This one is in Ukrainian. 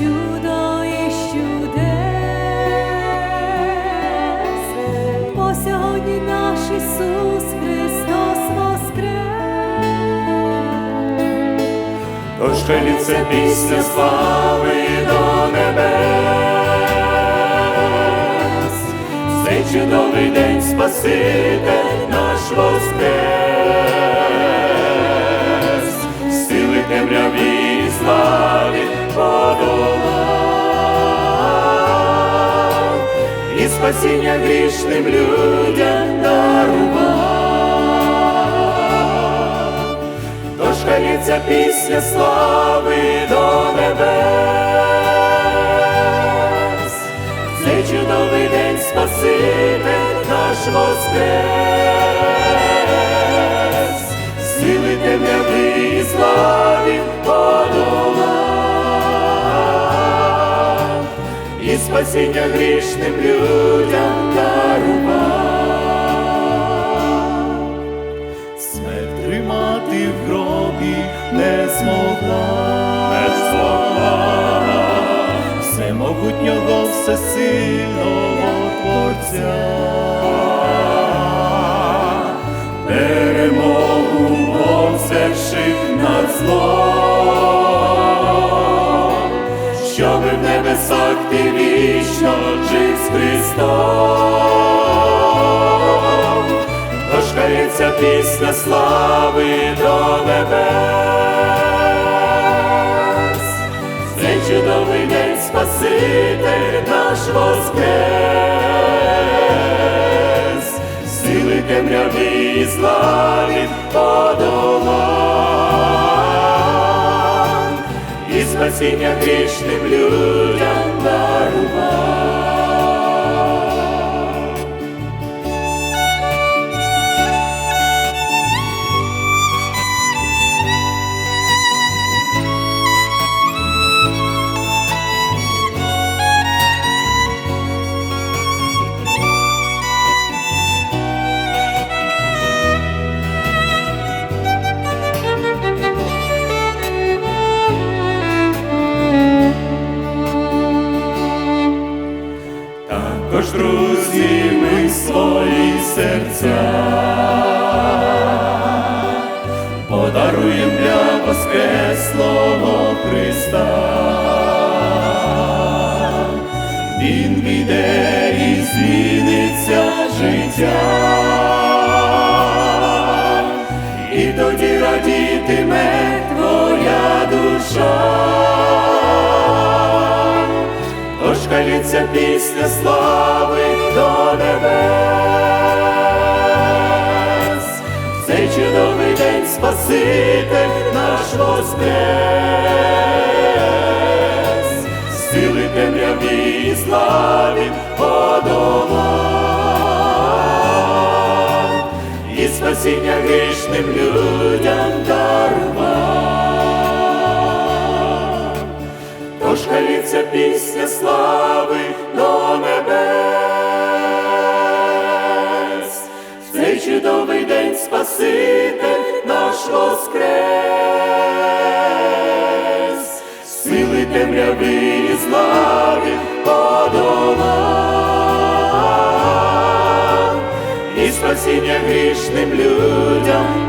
чудо і чудес, сьогодні наш Ісус Христос воскрес. Тож хай це пісня слави до небес, цей чудовий день Спаситель і спасіння грішним людям дарував. Тож хай ця пісня слави до небес, цей чудовий день Спаситель наш воскрес, сили темряви і славі спасіння грішним людям дарував. Смерть тримати в гробі не змогла, не змогла всемогутнього всесильного Творця. Вічно жив з Христом. Хай пісня слави до небес, цей чудовий день Спаситель наш воскрес, сили темряві і зла він подолав, спасіння грішним людям дарував. Також, друзі, ми свої серця подаруєм для Воскреслого Христа. Він війде і зміниться життя, і тоді радітиме твоя душа. Лється пісня слави до небес, цей чудовий день Спаситель наш воскрес, сили темряві і славі подолав, і спасіння грішним людям дарував. Тож хай лється пісня Спаситель наш воскрес, сили темряви і зла подолав, і спасіння грішним людям